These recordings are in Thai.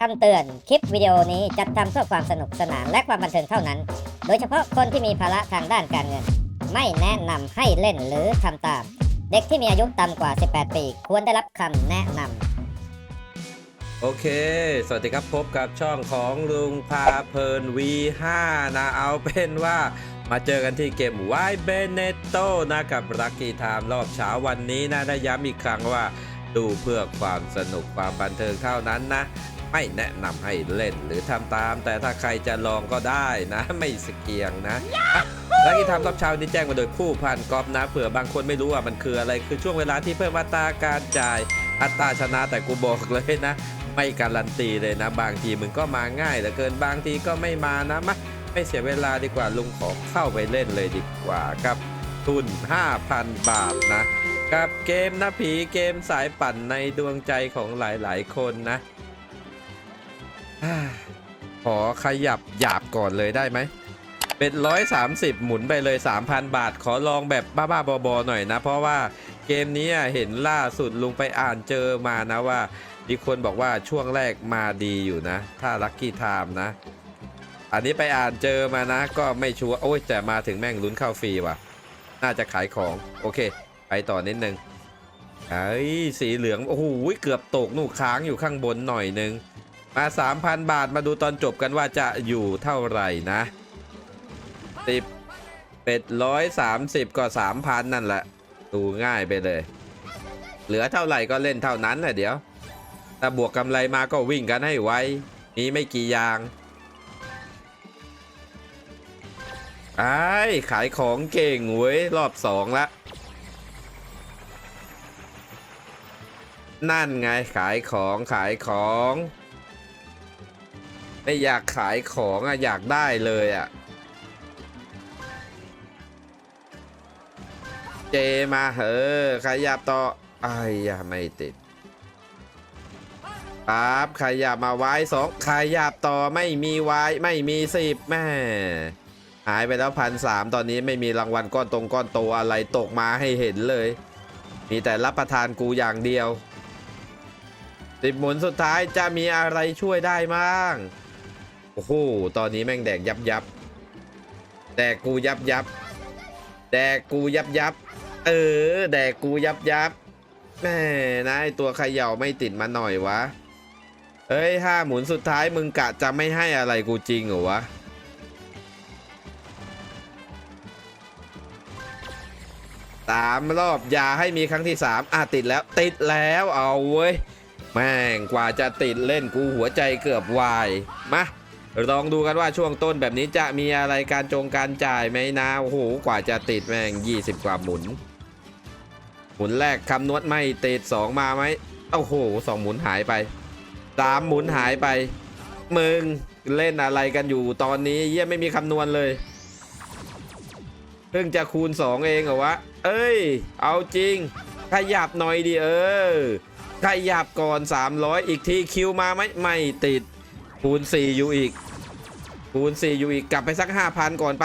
คำเตือน คลิปวิดีโอนี้จัดทำเพื่อความสนุกสนานและความบันเทิงเท่านั้น โดยเฉพาะคนที่มีภาระทางด้านการเงิน ไม่แนะนำให้เล่นหรือทำตาม เด็กที่มีอายุต่ำกว่า 18 ปี ควรได้รับคำแนะนำโอเค สวัสดีครับพบกับช่องของลุงพาเพลิน V5 นะเอาเป็นว่ามาเจอกันที่เกมไวเบเนโตนะกับรักกี้ไทม์รอบเช้าวันนี้นะได้ย้ำอีกครั้งว่า ดูเพื่อความสนุกความบันเทิงเท่านั้นนะ ไม่แนะนำให้เล่นหรือทำตาม แต่ถ้าใครจะลองก็ได้นะ ไม่สเกียงนะรักกี้ไทม์รอบเช้านี้แจ้งมาโดยผู้พันกอล์ฟนะเผื่อบางคนไม่รู้ว่ามันคืออะไร คือช่วงเวลาที่เพิ่มอัตราการจ่ายอัตราชนะแต่กูบอกเลยนะ ไม่การันตีเลยนะ บางทีมึงก็มาง่ายเหลือเกินบางทีก็ไม่มานะมาไม่เสียเวลาดีกว่าลุงขอเข้าไปเล่นเลยดีกว่ากับทุน 5,000 บาทนะ กับเกมนะผีเกมสายปั่นในดวงใจของหลายๆ คนนะอ่า ขอขยับหยาบก่อนเลยได้ไหม เป็น 130 หมุนไปเลย 3,000 บาท ขอลองแบบบ้าๆบอๆหน่อยนะ เพราะว่าเกมนี้เห็นล่าสุดลุงไปอ่านเจอมานะว่ามีคนบอกว่าช่วงแรกมาดีอยู่นะ ถ้าลัคกี้ไทม์นะ อันนี้ไปอ่านเจอมานะ ก็ไม่ชัวร์โอ้ยแต่มาถึงแม่งลุ้นเข้าฟรีว่ะ น่าจะขายของ โอเค ไปต่อนิดนึงไอ้สีเหลือง โอ้โหเกือบตกนู่นค้างอยู่ข้างบนหน่อยนึง มา 3,000 บาทมาดูตอนจบกันว่าจะอยู่เท่าไหร่นะสิบเป็ดร้อยสามสิบก็สามพันนั่นแหละ ดูง่ายไปเลย เหลือเท่าไหร่ก็เล่นเท่านั้นแหละเดี๋ยว ถ้าบวกกำไรมาก็วิ่งกันให้ไวมีไม่กี่อย่างไอ้ขายของเก่งเว้ย รอบสองละ นั่นไงขายของขายของ ไม่อยากขายของอะอยากได้เลยอะเจมาเออขยับต่อไอ้ยาไม่ติดครับขยับมาไว้สองขยับต่อไม่มีไว้ไม่มีสิบแม่หายไปแล้วพันสามตอนนี้ไม่มีรางวัลก้อนตรงก้อนโตอะไรตกมาให้เห็นเลย มีแต่รับประทานกูอย่างเดียวสิบหมุนสุดท้ายจะมีอะไรช่วยได้บ้าง โอ้โห ตอนนี้แม่งแดกยับยับ แดกกูยับยับ แดกกูยับยับ เออ แดกกูยับยับ แม่นะไอตัวเขย่าไม่ติดมาหน่อยวะเอ้ยห้าหมุนสุดท้ายมึงกะจะไม่ให้อะไรกูจริงเหรอวะ สามรอบอย่าให้มีครั้งที่สามอะติดแล้ว ติดแล้วเอาเว้ย แม่งกว่าจะติดเล่นกูหัวใจเกือบวาย มา ลองดูกันว่าช่วงต้นแบบนี้จะมีอะไรการจงการจ่ายไหมนะโอ้โหกว่าจะติดแม่ง 20 กว่าหมุน หมุนแรกคำนวณไม่ติด2มาไหมโอ้โหสองหมุนหายไปสามหมุนหายไปมึงเล่นอะไรกันอยู่ตอนนี้เยี่ยไม่มีคำนวณเลยเพิ่งจะคูณ 2 เองเหรอวะ เอ้ย เอาจริง ขยับหน่อยดิเออ ขยับก่อน 300 อีกทีคิวมาไหมไม่ติดคูณ 4 อยู่อีก คูณ4อยู่อีกกลับไปสัก 5,000 ก่อนไป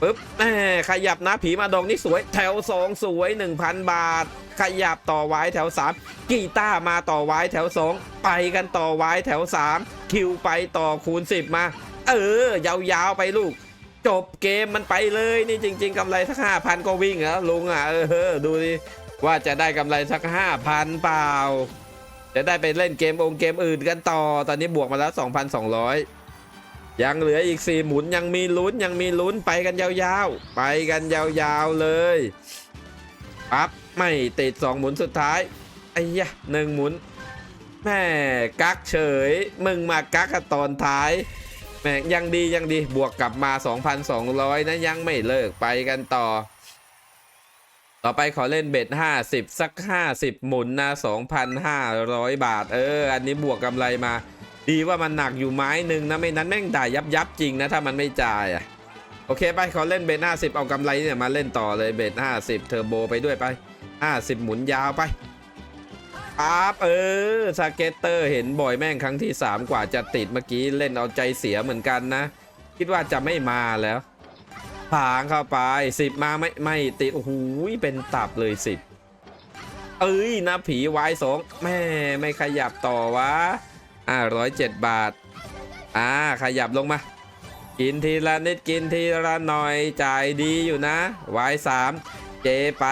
ปึ๊บแหมขยับนะผีมาดองนี่สวย แถว 2 สวย 1,000 บาท ขยับต่อไว้แถว 3 กีต้ามาต่อไว้แถว 2 ไปกันต่อไว้แถว 3 คิวไปต่อคูณ 10 มา เออ ยาวๆไปลูก จบเกมมันไปเลยนี่จริง ๆกำไรสักห้าพันก็วิ่งเหรอลุงอะเออดูดิว่าจะได้กำไรสักห้าพันเปล่าจะได้ไปเล่นเกมองเกมอื่นกันต่อ ตอนนี้บวกมาแล้ว 2,200 ยังเหลืออีก4หมุนยังมีลุ้นยังมีลุ้นไปกันยาวๆ ไปกันยาวๆเลยปั๊บไม่ติด2หมุนสุดท้ายไอ้ยะหนึ่งหมุนแม่กักเฉย มึงมากักตอนท้ายแม่ยังดียังดีบวกกลับมา 2,200 นะยังไม่เลิกไปกันต่อ ต่อไปขอเล่นเบ็ด50 สัก 50 หมุนนะ 2,500 บาท เออ อันนี้บวกกำไรมา ดีว่ามันหนักอยู่ไม้หนึ่งนะไม่นั้นแม่งด่ายับยับจริงนะถ้ามันไม่จ่ายอะโอเคไปขอเล่นเบ็ด50เอากำไรเนี่ยมาเล่นต่อเลยเบ็ด50เทอร์โบไปด้วยไป50หมุนยาวไปปั๊บเออสเก็ตเตอร์เห็นบ่อยแม่งครั้งที่ 3 กว่าจะติดเมื่อกี้เล่นเอาใจเสียเหมือนกันนะ คิดว่าจะไม่มาแล้วผางเข้าไป 10 มาไม่ไม่ติดโอ้โหเป็นตับเลย 10 เอ้ยนะผีวายสองแม่ไม่ขยับต่อวะ อ่าร้อยเจ็ดบาท อ่า ขยับลงมา กินทีละนิดกินทีละหน่อย จ่ายดีอยู่นะวายสามเจไป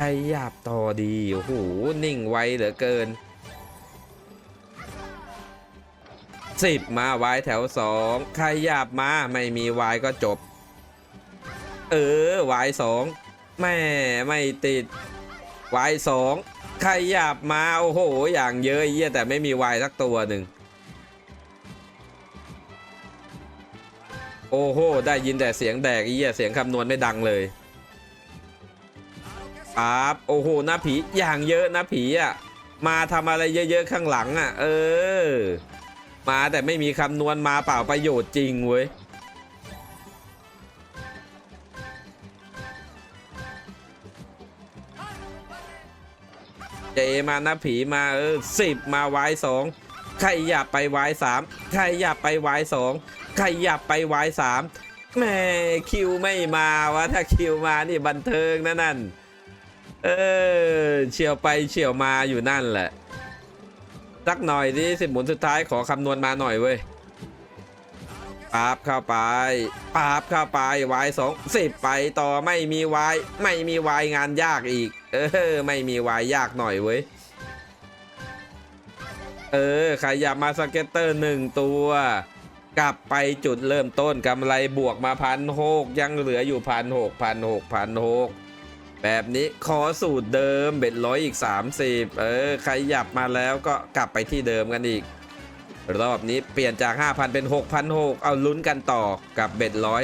ขยับต่อดี โอ้โห นิ่งไวเหลือเกินสิบมาวายแถวสองขยับมาไม่มีวายก็จบ เออวายสองแม่ไม่ติดวายสอง ขยับมาโอ้โห อย่างเยอะเยี่ยแต่ไม่มีวายสักตัวหนึ่งโอ้โห ได้ยินแต่เสียงแดกเหี้ยเสียงคำนวณไม่ดังเลยปั๊บโอ้โหหน้าผีอย่างเยอะนะผีอะมาทำอะไรเยอะๆข้างหลังอะ เออ มาแต่ไม่มีคำนวณมาเปล่าประโยชน์จริงเว้ย เจมานะผีมาเออสิบมาวายสองใครอยากไปวายสามใครอยากไปวายสองใครอยากไปวายสามแม่คิวไม่มาวะถ้าคิวมานี่บันเทิงนะนั่นเออเฉียวไปเฉียวมาอยู่นั่นแหละสักหน่อยดิสิบหมุนสุดท้ายขอคำนวณมาหน่อยเว้ยปาบเข้าไปปาบเข้าไปวายสองสิบไปต่อไม่มีวายไม่มีวายงานยากอีก เออ ไม่มีวายยากหน่อยเว้ย เออ ขยับมาสเก็ตเตอร์หนึ่งตัว กลับไปจุดเริ่มต้นกำไรบวกมาพันหกยังเหลืออยู่พันหกพันหกพันหกแบบนี้ขอสูตรเดิมเบ็ดร้อยอีก 30 เออ ขยับมาแล้วก็กลับไปที่เดิมกันอีก รอบนี้เปลี่ยนจาก 5,000 เป็น6,600เอาลุ้นกันต่อกับเบ็ดร้อย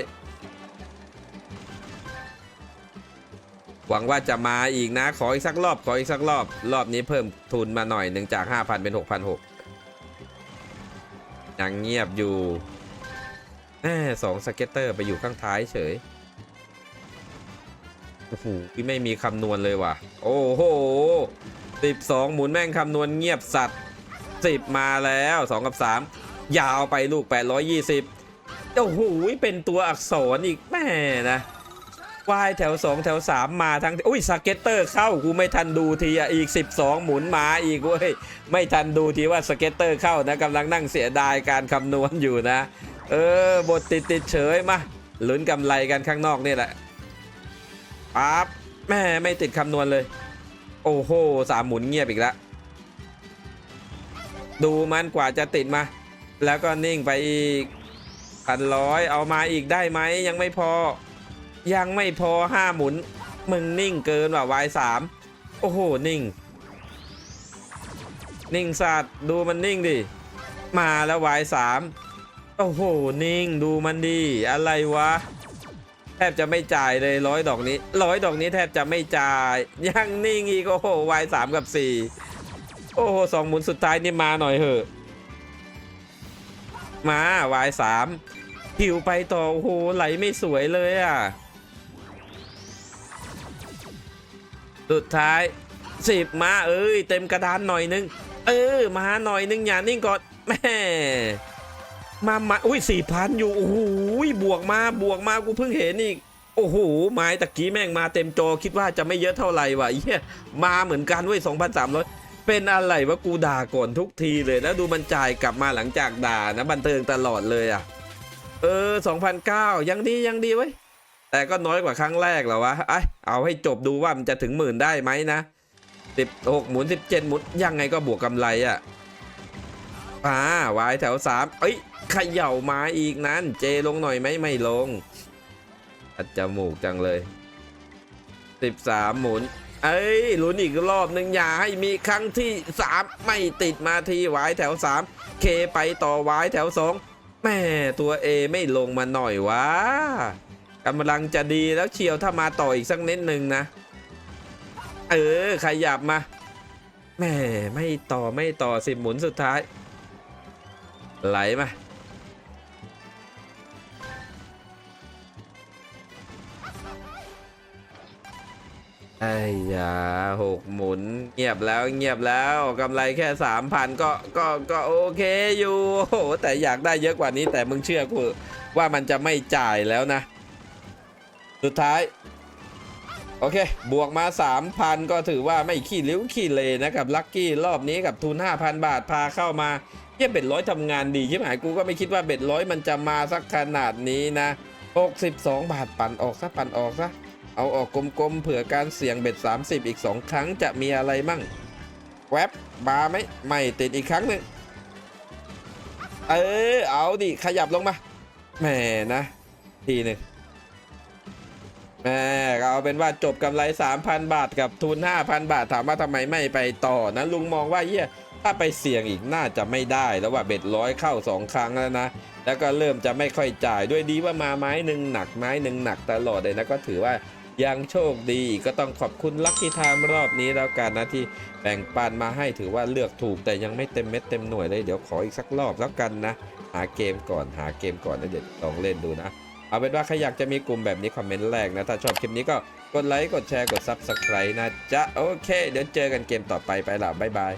หวังว่าจะมาอีกนะ ขออีกสักรอบ ขออีกสักรอบ รอบนี้เพิ่มทุนมาหน่อยหนึ่งจาก 5,000 เป็น 6,600ยังเงียบอยู่แหมสองสเก็ตเตอร์ไปอยู่ข้างท้ายเฉยโอ้โหไม่มีคำนวณเลยว่ะ โอ้โหสิบสองหมุนแม่งคำนวณเงียบสัตว์สิบมาแล้วสองกับสามยาวไปลูก820โอ้โหเป็นตัวอักษรอีกแม่นะ วายแถว 2 แถว 3 มาทั้งอุ้ยสเก็ตเตอร์เข้ากูไม่ทันดูทีอะอีก 12 หมุนมาอีกเว้ยไม่ทันดูทีว่าสเก็ตเตอร์เข้านะกำลังนั่งเสียดายการคำนวณอยู่นะ เออบทติดติดเฉยมาลุ้นกำไรกันข้างนอกนี่แหละปั๊บแม่ไม่ติดคำนวณเลย โอ้โหสามหมุนเงียบอีกแล้วดูมันกว่าจะติดมา แล้วก็นิ่งไปอีกพันร้อยเอามาอีกได้ไหมยังไม่พอ ยังไม่พอห้าหมุน มึงนิ่งเกินว่ะวายสามโอ้โห นิ่ง นิ่งสัตว์ดูมันนิ่งดิ มาแล้ววายสามโอ้โห นิ่งดูมันดีอะไรวะ แทบจะไม่จ่ายเลยร้อยดอกนี้ร้อยดอกนี้แทบจะไม่จ่าย ยังนิ่งอีก โอ้โหวายสามกับสี่โอ้โหสองหมุนสุดท้ายนี่มาหน่อยเหอะมาวายสามหิวไปต่อ โอ้โห ไหลไม่สวยเลยอะ สุดท้ายสิบมาเอ้ยเต็มกระดานหน่อยนึง เออ มาหน่อยนึงอย่านิ่งก่อนแม่มามาอุ้ยสี่พันอยู่โอ้โหบวกมาบวกมากูเพิ่งเห็นอีกโอ้โหไม้ตะกี้แม่งมาเต็มจอคิดว่าจะไม่เยอะเท่าไหร่วะเหี้ยมาเหมือนกันเว้ยสองพันสามร้อยเป็นอะไรวะกูด่าก่อนทุกทีเลยแล้วดูมันจ่ายกลับมาหลังจากด่านะบันเทิงตลอดเลยอะ เออสองพันเก้ายังดียังดีเว้ย แต่ก็น้อยกว่าครั้งแรกเหรอวะไอยเอาให้จบดูว่ามันจะถึงหมื่นได้ไหมนะสิบหกหมุนสิบเจ็ดหมุนยังไงก็บวกกำไรอะอ่าวายแถวสามเอ้ยเขย่ามาอีกนั้น เจลงหน่อยไหมไม่ลงอัดจมูกจังเลยสิบสามหมุน เอ้ยลุ้นอีกรอบหนึ่งอย่าให้มีครั้งที่สามไม่ติดมาทีวายแถวสามเคไปต่อวายแถวสองแม่ตัวเอไม่ลงมาหน่อยวะ กำลังจะดีแล้วเชียวถ้ามาต่ออีกสักนิดหนึ่งนะ เออขยับมาแม่ไม่ต่อไม่ต่อสิบหมุนสุดท้าย ไหลมาไอ้ยาหกหมุนเงียบแล้วเงียบแล้วกำไรแค่สามพันก็ก็ก็โอเคอยู่โหแต่อยากได้เยอะกว่านี้แต่มึงเชื่อกูว่ามันจะไม่จ่ายแล้วนะ สุดท้าย โอเค บวกมา 3,000 ก็ถือว่าไม่ขี้ริ้วขี้เลยนะครับลัคกี้รอบนี้กับทุน 5,000 บาทพาเข้ามาเยี่ยเบ็ดร้อยทำงานดีใช่ไหมกูก็ไม่คิดว่าเบ็ดร้อยมันจะมาสักขนาดนี้นะ 62 บาทปั่นออกซะปั่นออกซะเอาออกกลมๆเผื่อการเสี่ยงเบ็ด 30 อีก 2 ครั้งจะมีอะไรมั่งแวบบาร์ไหมไม่ติดอีกครั้งหนึ่งเออเอาดิขยับลงมาแหมนะ ทีหนึ่ง แหมก็เอาเป็นว่าจบกำไร 3,000 บาทกับทุน 5,000 บาทถามว่าทำไมไม่ไปต่อนะลุงมองว่าเยี่ยถ้าไปเสี่ยงอีกน่าจะไม่ได้แล้วว่าเบ็ดร้อยเข้า 2 ครั้งแล้วนะ แล้วก็เริ่มจะไม่ค่อยจ่ายด้วยดีว่ามาไม้หนึ่งหนักไม้หนึ่งหนักตลอดเลยนะก็ถือว่ายังโชคดีก็ต้องขอบคุณลัคกี้ไทม์รอบนี้แล้วกันนะที่แบ่งปันมาให้ถือว่าเลือกถูกแต่ยังไม่เต็มเม็ดเต็มหน่วยเลยเดี๋ยวขออีกสักรอบแล้วกันนะ หาเกมก่อนหาเกมก่อนนะเดี๋ยวลองเล่นดูนะ เอาเป็นว่าใครอยากจะมีกลุ่มแบบนี้คอมเมนต์แรกนะ ถ้าชอบคลิปนี้ก็กดไลค์ กดแชร์ กด Subscribe นะจ๊ะ โอเค เดี๋ยวเจอกันเกมต่อไปไปละบ๊ายบาย